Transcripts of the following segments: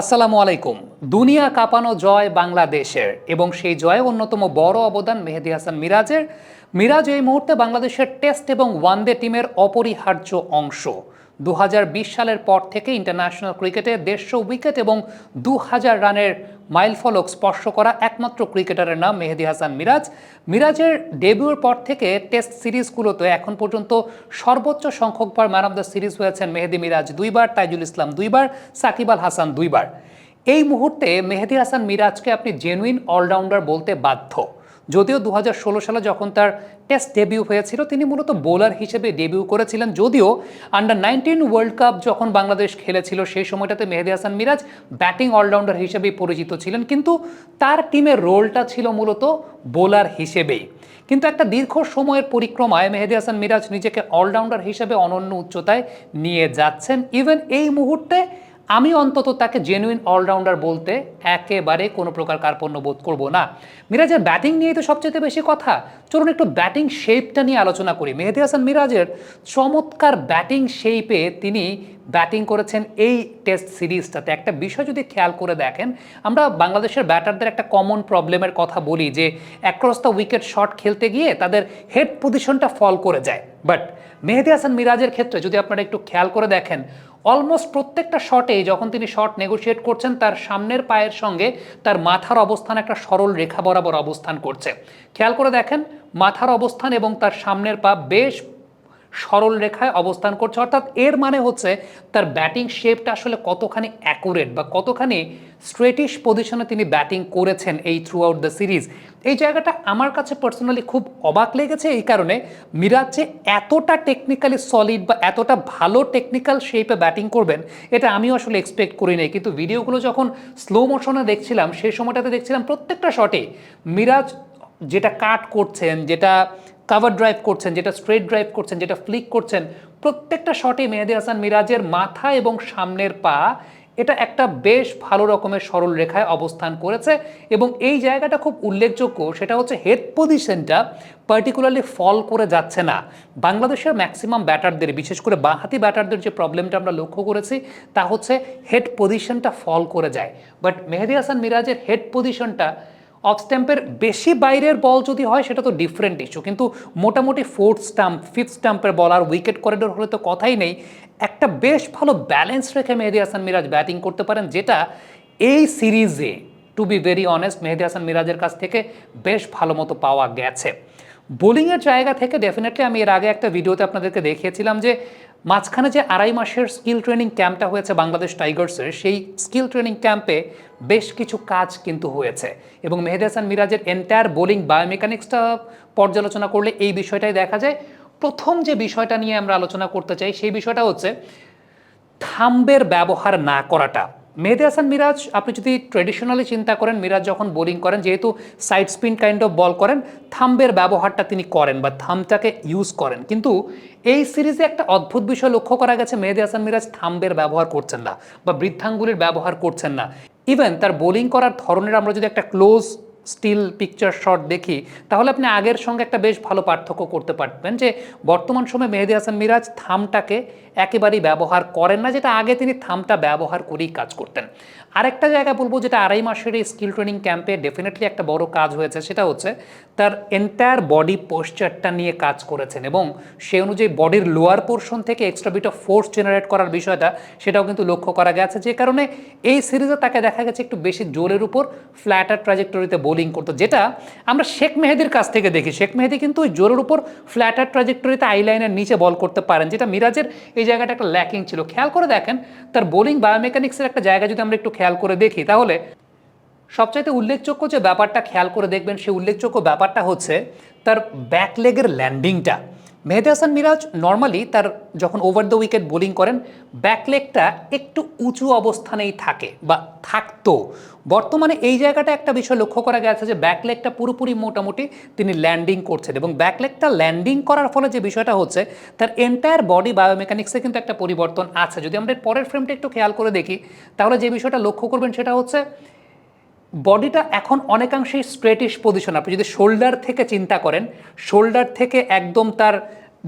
আসসালামু আলাইকুম। দুনিয়া কাঁপানো জয় বাংলাদেশের এবং সেই জয়ে অন্যতম বড় অবদান মেহেদি হাসান মিরাজের। মিরাজ এই মুহূর্তে বাংলাদেশের টেস্ট এবং ওয়ানডে টিমের অপরিহার্য অংশ। দু হাজার বিশ সালের পর থেকে ইন্টারন্যাশনাল ক্রিকেটে দেড়শো উইকেট এবং দু হাজার রানের মাইলফলক স্পর্শ করা একমাত্র ক্রিকেটারের নাম মেহেদি হাসান মিরাজ। মিরাজের ডেবিউর পর থেকে টেস্ট সিরিজগুলোতে এখন পর্যন্ত সর্বোচ্চ সংখ্যকবার ম্যান অফ দ্য সিরিজ হয়েছেন মেহেদি মিরাজ দুইবার, তাইজুল ইসলাম দুইবার, সাকিব আল হাসান দুইবার। এই মুহূর্তে মেহেদি হাসান মিরাজকে আপনি জেনুইন অলরাউন্ডার বলতে বাধ্য। যদিও দু হাজার ষোলো সালে যখন তার টেস্ট ডেবিউ হয়েছিল, তিনি মূলত বোলার হিসেবে ডেবিউ করেছিলেন। যদিও আন্ডার নাইনটিন ওয়ার্ল্ড কাপ যখন বাংলাদেশ খেলেছিল, সেই সময়টাতে মেহেদি হাসান মিরাজ ব্যাটিং অলরাউন্ডার হিসেবেই পরিচিত ছিলেন। কিন্তু তার টিমের রোলটা ছিল মূলত বোলার হিসেবেই। কিন্তু একটা দীর্ঘ সময়ের পরিক্রমায় মেহেদি হাসান মিরাজ নিজেকে অলরাউন্ডার হিসেবে অনন্য উচ্চতায় নিয়ে যাচ্ছেন। ইভেন এই মুহূর্তে আমি অন্তত তাকে জেনুইন অলরাউন্ডার বলতে একেবারে কোনো প্রকার কার্পণ্য বোধ করব না। মিরাজের ব্যাটিং নিয়েই তো সবচেয়ে বেশি কথা। চলুন একটু ব্যাটিং শেপটা নিয়ে আলোচনা করি। মেহেদি হাসান মিরাজের চমৎকার ব্যাটিং শেপে তিনি ব্যাটিং করেছেন এই টেস্ট সিরিজটাতে একটা বিষয় যদি খেয়াল করে দেখেন, আমরা বাংলাদেশের ব্যাটারদের একটা কমন প্রবলেমের কথা বলি যে অ্যাক্রস দ্য উইকেট শট খেলতে গিয়ে তাদের হেড পজিশনটা ফল করে যায়। বাট মেহেদি হাসান মিরাজের ক্ষেত্রে যদি আপনারা একটু খেয়াল করে দেখেন অলমোস্ট প্রত্যেকটা শটে যখন তিনি শট নেগোশিয়েট করছেন, তার সামনের পায়ের সঙ্গে তার মাথার অবস্থান একটা সরল রেখা বরাবর অবস্থান করছে। খেয়াল করে দেখেন, মাথার অবস্থান এবং তার সামনের পা বেশ সরল রেখায় অবস্থান করছে। অর্থাৎ এর মানে হচ্ছে তার ব্যাটিং শেপটা আসলে কতখানি অ্যাকুরেট বা কতখানি স্ট্রেটিশ পজিশনে তিনি ব্যাটিং করেছেন এই থ্রু আউট দ্য সিরিজ এই জায়গাটা আমার কাছে পার্সোনালি খুব অবাক লেগেছে এই কারণে মিরাজ যে এতটা টেকনিক্যালি সলিড বা এতটা ভালো টেকনিক্যাল শেপে ব্যাটিং করবেন, এটা আমিও আসলে এক্সপেক্ট করি নাই। কিন্তু ভিডিওগুলো যখন স্লো মোশনে দেখছিলাম, সেই সময়টাতে দেখছিলাম প্রত্যেকটা শটে মিরাজ যেটা কাট করছেন, যেটা কাভার ড্রাইভ করছেন, যেটা স্ট্রেট ড্রাইভ করছেন, যেটা ফ্লিক করছেন, প্রত্যেকটা শটে মেহেদি হাসান মিরাজের মাথা এবং সামনের পা, এটা একটা বেশ ভালো রকমের সরল রেখায় অবস্থান করেছে এবং এই জায়গাটা খুব উল্লেখযোগ্য, সেটা হচ্ছে হেড পজিশনটা পার্টিকুলারলি ফল করে যাচ্ছে না। বাংলাদেশের ম্যাক্সিমাম ব্যাটারদের বিশেষ করে বাঁহাতি ব্যাটারদের যে প্রবলেমটা আমরা লক্ষ্য করেছি, তা হচ্ছে হেড পজিশনটা ফল করে যায়। বাট মেহেদি হাসান মিরাজের হেড পজিশনটা অফ স্ট্যাম্পের বেশি বাইরের বল যদি হয়, সেটা তো ডিফারেন্ট ইস্যু কিন্তু মোটামুটি ফোর্থ স্টাম্প ফিফথ স্টাম্পের বল আর উইকেট করিডোর হলে তো কথাই নেই। একটা বেশ ভালো ব্যালেন্স রেখে মেহেদি হাসান মিরাজ ব্যাটিং করতে পারেন, যেটা এই সিরিজে to be very honest Mehidy Hasan মিরাজের কাছ থেকে বেশ ভালো মতো পাওয়া গেছে। বোলিংয়ের জায়গা থেকে ডেফিনেটলি আমি এর আগে একটা ভিডিওতে আপনাদেরকে দেখিয়েছিলাম যে মাঝখানে যে আড়াই মাসের স্কিল ট্রেনিং ক্যাম্পটা হয়েছে বাংলাদেশ টাইগার্সের, সেই স্কিল ট্রেনিং ক্যাম্পে বেশ কিছু কাজ কিন্তু হয়েছে। এবং মেহেদি হাসান মিরাজের এন্টায়ার বোলিং বায়োমেকানিক্সটা পর্যালোচনা করলে এই বিষয়টাই দেখা যায়। প্রথম যে বিষয়টা নিয়ে আমরা আলোচনা করতে চাই, সেই বিষয়টা হচ্ছে থাম্বের ব্যবহার না করাটা। মেহেদি হাসান, মিরাজ, আপনি যদি ট্রেডিশনালি চিন্তা করেন, মিরাজ যখন বোলিং করেন, যেহেতু side spin kind of ball করেন, থাম্বের ব্যবহারটা তিনি করেন বা থামটাকে ইউজ করেন। কিন্তু এই সিরিজে একটা অদ্ভুত বিষয় লক্ষ্য করা গেছে, মেহেদি হাসান, মিরাজ থাম্বের ব্যবহার করছেন না বা বৃদ্ধাঙ্গুলির ব্যবহার করছেন না। ইভেন তার বোলিং করার ধরনের আমরা যদি একটা ক্লোজ স্টিল পিকচার শট দেখি, তাহলে আপনি আগের সঙ্গে একটা বেশ ভালো পার্থক্য করতে পারবেন যে বর্তমান সময়ে মেহেদি হাসান, মিরাজ থামটাকে একেবারেই ব্যবহার করেন না, যেটা আগে তিনি থামটা ব্যবহার করেই কাজ করতেন। আরেকটা জায়গা বলব যেটা আড়াই মাসের এই স্কিল ট্রেনিং ক্যাম্পে ডেফিনেটলি একটা বড় কাজ হয়েছে, সেটা হচ্ছে তার এন্টায়ার বডি পোশ্চারটা নিয়ে কাজ করেছেন এবং সে অনুযায়ী বডির লোয়ার পোর্শন থেকে extra bit of force generate করার বিষয়টা, সেটাও কিন্তু লক্ষ্য করা গেছে। যে কারণে এই সিরিজে তাকে দেখা গেছে একটু বেশি জোরের উপর ফ্ল্যাটার ট্রাজেক্টরিতে বোলিং করতো, যেটা আমরা শেখ মেহেদির কাছ থেকে দেখি। শেখ মেহেদি কিন্তু ওই জোরের উপর ফ্ল্যাটার ট্রাজেক্টরিতে আইলাইনের নিচে বল করতে পারেন, যেটা মিরাজের এই জায়গাটা একটা ল্যাকিং ছিল। খেয়াল করে দেখেন, তার বোলিং বায়োমেকানিক্সের একটা জায়গা যদি আমরা একটু খেয়াল করে দেখি, তাহলে সবচাইতে উল্লেখযোগ্য যে ব্যাপারটা খেয়াল করে দেখবেন, সেই উল্লেখযোগ্য ব্যাপারটা হচ্ছে তার ব্যাকলেগের ল্যান্ডিংটা মেহেদি হাসান মিরাজ নর্মালি তার যখন ওভার দ্য উইকেট বোলিং করেন ব্যাকলেগটা একটু উঁচু অবস্থানেই থাকে বা থাকতো। বর্তমানে এই জায়গাটা একটা বিষয় লক্ষ্য করা গেছে যে ব্যাকলেগটা পুরোপুরি মোটামুটি তিনি ল্যান্ডিং করছেন এবং ব্যাকলেগটা ল্যান্ডিং করার ফলে যে বিষয়টা হচ্ছে, তার এন্টায়ার বডি বায়োমেকানিক্সে কিন্তু একটা পরিবর্তন আছে। যদি আমরা পরের ফ্রেমটা একটু খেয়াল করে দেখি, তাহলে যে বিষয়টা লক্ষ্য করবেন সেটা হচ্ছে বডিটা এখন অনেকাংশেই স্ট্রেটিশ পজিশন আপনি যদি শোল্ডার থেকে চিন্তা করেন শোল্ডার থেকে একদম তার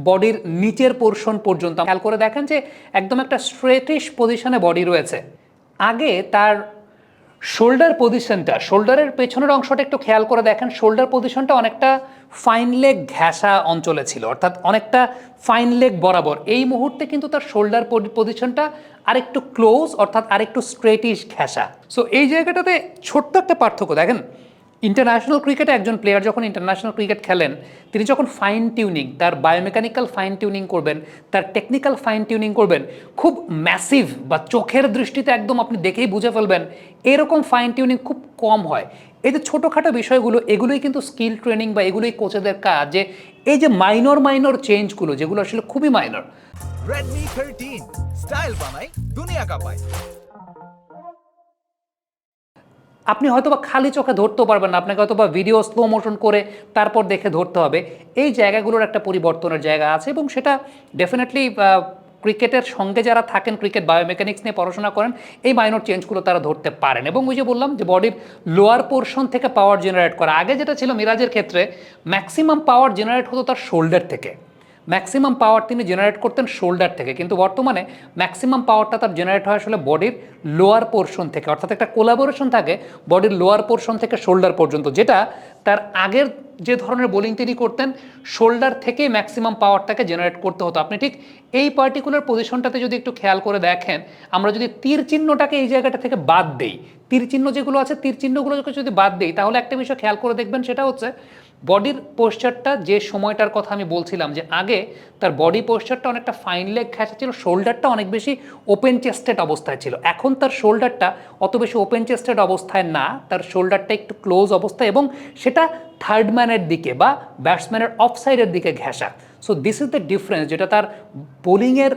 বডির নিচের পোর্শন পর্যন্ত, খেয়াল করে দেখেন যে একদম একটা স্ট্রেটিশ পজিশনে বডি রয়েছে। আগে তার শোল্ডার পজিশনটা শোল্ডারের পেছনের অংশটা একটু খেয়াল করে দেখেন শোল্ডার পজিশনটা অনেকটা ফাইন লেগ ঘ্যাসা অঞ্চলে ছিল, অর্থাৎ অনেকটা ফাইন লেগ বরাবর। এই মুহূর্তে কিন্তু তার শোল্ডার পজিশনটা আরেকটু ক্লোজ অর্থাৎ আরেকটু স্ট্রেটিশ ঘ্যাসা সো এই জায়গাটাতে ছোট্ট একটা পার্থক্য, দেখেন ইন্টারন্যাশনাল ক্রিকেটে একজন প্লেয়ার যখন ইন্টারন্যাশনাল ক্রিকেট খেলেন, তিনি যখন ফাইন টিউনিং তার বায়োমেকানিক্যাল ফাইন টিউনিং করবেন, তার টেকনিক্যাল ফাইন টিউনিং করবেন, খুব ম্যাসিভ বা চোখের দৃষ্টিতে একদম আপনি দেখেই বুঝে ফেলবেন, এরকম ফাইন টিউনিং খুব কম হয়। এই যে ছোটোখাটো বিষয়গুলো, এগুলোই কিন্তু স্কিল ট্রেনিং বা এগুলোই কোচেদের কাজ, যে এই যে মাইনর মাইনর চেঞ্জগুলো যেগুলো আসলে খুবই মাইনর Redmi 13 স্টাইল বানাই, দুনিয়া কাঁপায়। আপনি হয়তো বা খালি চোখে ধরতেও পারবেন না, আপনাকে হয়তো বা ভিডিও স্লো মোশন করে তারপর দেখে ধরতে হবে। এই জায়গাগুলোর একটা পরিবর্তনের জায়গা আছে এবং সেটা ডেফিনেটলি ক্রিকেটের সঙ্গে যারা থাকেন, ক্রিকেট বায়োমেকানিক্স নিয়ে পড়াশোনা করেন, এই মাইনর চেঞ্জগুলো তারা ধরতে পারেন। এবং ওই যে বললাম যে বডির লোয়ার পোর্শন থেকে পাওয়ার জেনারেট করা। আগে যেটা ছিল মিরাজের ক্ষেত্রে ম্যাক্সিমাম পাওয়ার জেনারেট হতো তার শোল্ডার থেকে। ম্যাক্সিমাম পাওয়ার তিনি জেনারেট করতেন শোল্ডার থেকে। কিন্তু বর্তমানে ম্যাক্সিমাম পাওয়ারটা তার জেনারেট হয় আসলে বডির লোয়ার পোর্শন থেকে। অর্থাৎ একটা কোলাবোরেশন থাকে বডির লোয়ার পোর্শন থেকে শোল্ডার পর্যন্ত, যেটা তার আগের যে ধরনের বোলিং তিনি করতেন শোল্ডার থেকেই ম্যাক্সিমাম পাওয়ারটাকে জেনারেট করতে হতো। আপনি ঠিক এই পার্টিকুলার পজিশনটাতে যদি একটু খেয়াল করে দেখেন, আমরা যদি তীর চিহ্নটাকে এই জায়গাটা থেকে বাদ দেই, তীর চিহ্ন যেগুলো আছে, তীর চিহ্নগুলোকে যদি বাদ দেই, তাহলে একটা বিষয় খেয়াল করে দেখবেন, সেটা হচ্ছে বডির পোশ্চারটা যে সময়টার কথা আমি বলছিলাম যে আগে, তার বডি পোশ্চারটা অনেকটা ফাইন লেগ ঘেঁষা ছিল শোল্ডারটা অনেক বেশি ওপেন চেস্টেড অবস্থায় ছিল। এখন তার শোল্ডারটা অত বেশি ওপেন চেস্টেড অবস্থায় না, তার শোল্ডারটা একটু ক্লোজ অবস্থায় এবং সেটা থার্ড ম্যানের দিকে বা ব্যাটসম্যানের অফ সাইডের দিকে ঘেঁষা। So this is the difference যেটা তার বোলিংয়ের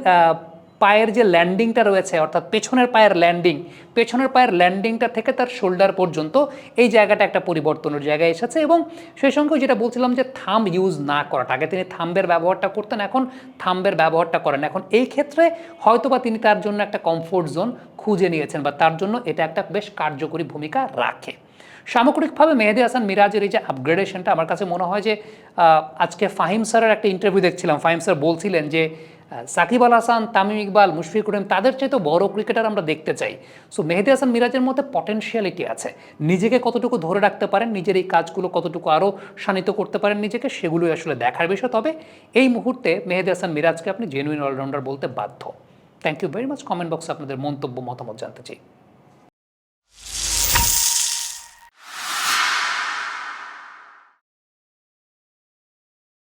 পায়ের যে ল্যান্ডিংটা রয়েছে, অর্থাৎ পেছনের পায়ের ল্যান্ডিং, পেছনের পায়ের ল্যান্ডিংটা থেকে তার শোল্ডার পর্যন্ত এই জায়গাটা একটা পরিবর্তনের জায়গায় এসেছে এবং সেই সঙ্গে যেটা বলছিলাম যে থাম্ব ইউজ না করাটা আগে তিনি থাম্বের ব্যবহারটা করতেন, এখন থাম্বের ব্যবহারটা করেন। এখন এই ক্ষেত্রে হয়তোবা তিনি তার জন্য একটা কমফোর্ট জোন খুঁজে নিয়েছেন বা তার জন্য এটা একটা বেশ কার্যকরী ভূমিকা রাখে। সামগ্রিকভাবে মেহেদি হাসান মিরাজের এই যে আপগ্রেডেশনটা আমার কাছে মনে হয় যে আজকে ফাহিম স্যারের একটা ইন্টারভিউ দেখছিলাম। ফাহিম স্যার বলছিলেন যে সাকিব আল হাসান, তামিম ইকবাল মুশফিক রহিম, তাদের চাইতে বড় ক্রিকেটার আমরা দেখতে চাই। সো মেহেদি হাসান মিরাজের মধ্যে পটেনশিয়ালিটি আছে। নিজেকে কতটুকু ধরে রাখতে পারেন, নিজের এই কাজগুলো কতটুকু আরও শানিত করতে পারেন নিজেকে, সেগুলোই আসলে দেখার বিষয়। তবে এই মুহূর্তে মেহেদি হাসান মিরাজকে আপনি জেনুইন অলরাউন্ডার বলতে বাধ্য। Thank you very much comment বক্সে আপনাদের মন্তব্য, মতামত জানতে চাই।